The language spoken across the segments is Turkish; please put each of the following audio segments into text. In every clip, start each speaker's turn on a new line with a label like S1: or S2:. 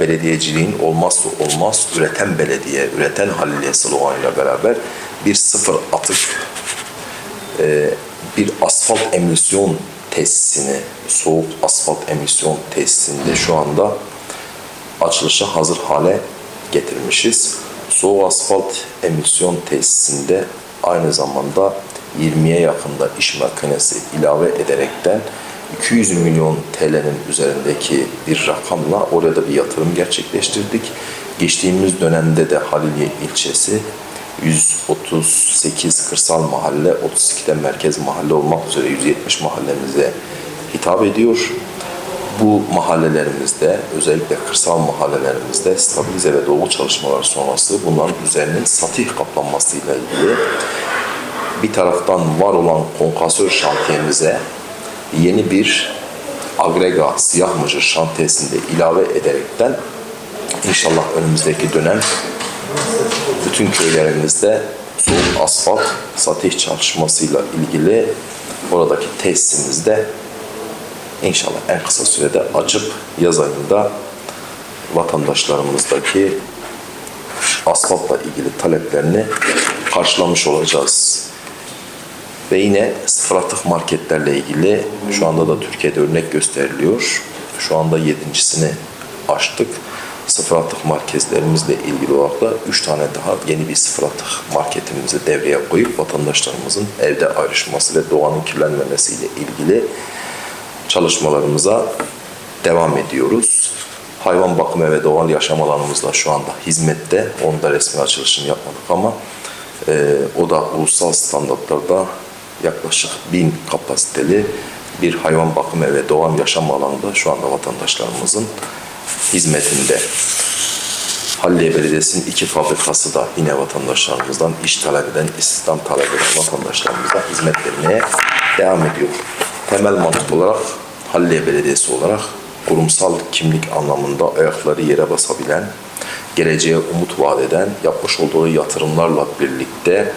S1: belediyeciliğin olmazsa olmaz üreten belediye, üreten Haliliye sloganıyla beraber bir sıfır atık e, bir asfalt emisyon tesisini, soğuk asfalt emisyon tesisinde şu anda açılışa hazır hale getirmişiz. Soğuk asfalt emisyon tesisinde aynı zamanda 20'ye yakında iş makinesi ilave ederekten 200 milyon TL'nin üzerindeki bir rakamla orada bir yatırım gerçekleştirdik. Geçtiğimiz dönemde de Haliliye ilçesi 138 kırsal mahalle, 32'de merkez mahalle olmak üzere 170 mahallemize hitap ediyor. Bu mahallelerimizde, özellikle kırsal mahallelerimizde stabilize ve dolgu çalışmaları sonrası bunların üzerinin satih kaplanmasıyla ilgili bir taraftan var olan konkasör şantiyemize yeni bir agrega siyah mıcır şantiyesinde ilave ederekten inşallah önümüzdeki dönem bütün köylerimizde soğuk asfalt satış çalışmasıyla ilgili oradaki tesisimizde inşallah en kısa sürede açıp yaz ayında vatandaşlarımızdaki asfaltla ilgili taleplerini karşılamış olacağız. Ve yine sıfır atık marketlerle ilgili şu anda da Türkiye'de örnek gösteriliyor. Şu anda yedincisini açtık. Sıfır atık merkezlerimizle ilgili olarak da 3 tane daha yeni bir sıfır atık marketimizi devreye koyup vatandaşlarımızın evde ayrışması ve doğanın kirlenmemesiyle ilgili çalışmalarımıza devam ediyoruz. Hayvan bakımı ve doğal yaşam alanımızda şu anda hizmette. Onda resmi açılışını yapmadık ama e, o da ulusal standartlarda yaklaşık bin kapasiteli bir hayvan bakımı ve doğal yaşam alanında şu anda vatandaşlarımızın hizmetinde. Halliye Belediyesi'nin iki fabrikası da yine vatandaşlarımızdan iş talep eden, istihdam talep eden vatandaşlarımıza hizmet vermeye devam ediyor. Temel mantık olarak Halliye Belediyesi olarak kurumsal kimlik anlamında ayakları yere basabilen, geleceğe umut vaat eden, yapmış olduğu yatırımlarla birlikte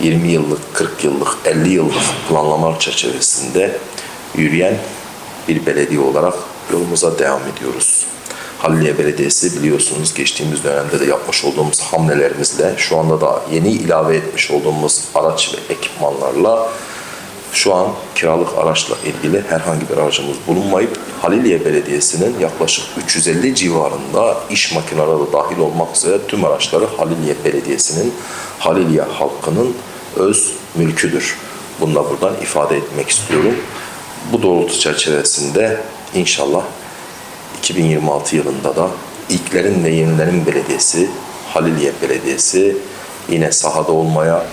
S1: 20 yıllık, 40 yıllık, 50 yıllık planlama çerçevesinde yürüyen bir belediye olarak yolumuza devam ediyoruz. Halliye Belediyesi biliyorsunuz geçtiğimiz dönemde de yapmış olduğumuz hamlelerimizle şu anda da yeni ilave etmiş olduğumuz araç ve ekipmanlarla şu an kiralık araçla ilgili herhangi bir aracımız bulunmayıp Haliliye Belediyesi'nin yaklaşık 350 civarında iş makineleri dahil olmak üzere tüm araçları Haliliye Belediyesi'nin, Haliliye halkının öz mülküdür. Bunu da buradan ifade etmek istiyorum. Bu doğrultu çerçevesinde inşallah 2026 yılında da ilklerin ve yenilerin belediyesi, Haliliye Belediyesi yine sahada olmaya,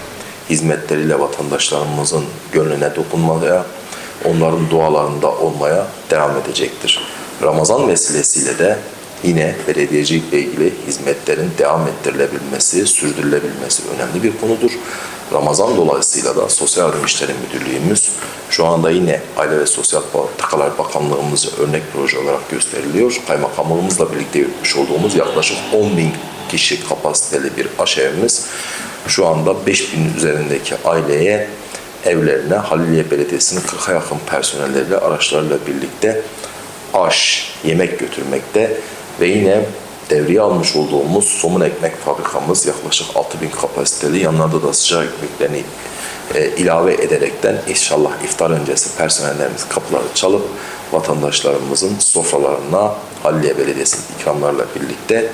S1: hizmetleriyle vatandaşlarımızın gönlüne dokunmaya, onların dualarında olmaya devam edecektir. Ramazan vesilesiyle de yine belediyecilikle ilgili hizmetlerin devam ettirilebilmesi, sürdürülebilmesi önemli bir konudur. Ramazan dolayısıyla da Sosyal Yardım İşleri Müdürlüğümüz şu anda yine Aile ve Sosyal Politikalar Bakanlığımızca örnek proje olarak gösteriliyor. Kaymakamlığımızla birlikte yürütmüş olduğumuz yaklaşık 10 bin kişi kapasiteli bir aşevimiz şu anda 5000 üzerindeki aileye evlerine Haliliye Belediyesi'nin 40'a yakın personelleriyle araçlarla birlikte aş, yemek götürmekte ve yine devreye almış olduğumuz somun ekmek fabrikamız yaklaşık 6000 kapasiteli yanlarda da sıcak ekmeklerini e, ilave ederekten inşallah iftar öncesi personellerimiz kapıları çalıp vatandaşlarımızın sofralarına Halliye Belediyesi'nin ikramlarla birlikte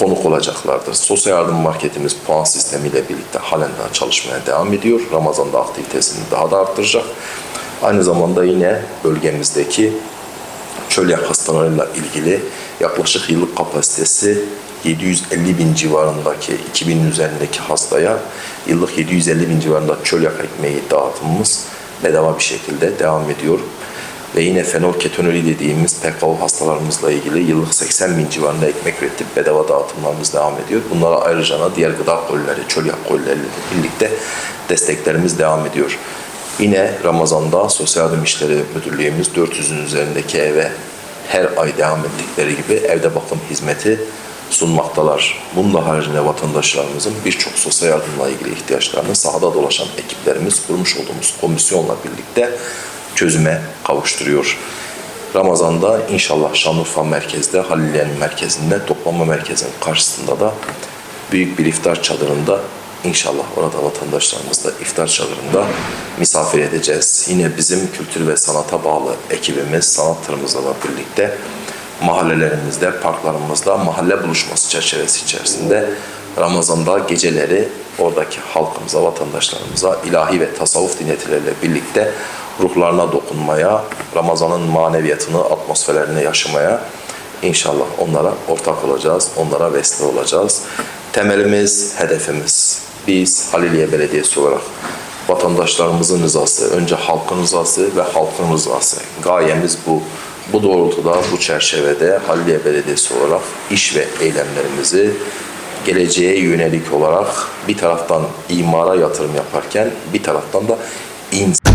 S1: konuk olacaklardır. Sosyal yardım marketimiz puan sistemiyle birlikte halen daha çalışmaya devam ediyor. Ramazan'da aktivitesini daha da arttıracak. Aynı zamanda yine bölgemizdeki çölyak hastalarıyla ilgili yaklaşık yıllık kapasitesi 750 bin civarındaki 2000'in üzerindeki hastaya yıllık 750 bin civarında çölyak ekmeği dağıtımımız bedava bir şekilde devam ediyor. Ve yine fenolketonuri dediğimiz PKO hastalarımızla ilgili yıllık 80 bin civarında ekmek üretip bedava dağıtımlarımız devam ediyor. Bunlara ayrıca diğer gıda kolileri, çölyak kolileriyle birlikte desteklerimiz devam ediyor. Yine Ramazan'da Sosyal Yardım İşleri Müdürlüğümüz 400'ün üzerindeki eve her ay devam ettikleri gibi evde bakım hizmeti sunmaktalar. Bunun da haricinde vatandaşlarımızın birçok sosyal yardımla ilgili ihtiyaçlarını sahada dolaşan ekiplerimiz kurmuş olduğumuz komisyonla birlikte çözüme kavuşturuyor. Ramazan'da inşallah Şanlıurfa merkezde, Haliliye'nin merkezinde, toplanma merkezinin karşısında da büyük bir iftar çadırında inşallah orada vatandaşlarımızla iftar çadırında misafir edeceğiz. Yine bizim kültür ve sanata bağlı ekibimiz, sanat tırımızla birlikte mahallelerimizde, parklarımızda mahalle buluşması çerçevesi içerisinde Ramazan'da geceleri oradaki halkımıza, vatandaşlarımıza ilahi ve tasavvuf dinletileriyle birlikte ruhlarına dokunmaya, Ramazan'ın maneviyatını, atmosferlerini yaşamaya inşallah onlara ortak olacağız, onlara vesile olacağız. Temelimiz, hedefimiz. Biz Haliliye Belediyesi olarak vatandaşlarımızın rızası, önce halkın rızası ve halkın rızası. Gayemiz bu. Bu doğrultuda, bu çerçevede Haliliye Belediyesi olarak iş ve eylemlerimizi geleceğe yönelik olarak bir taraftan imara yatırım yaparken bir taraftan da insan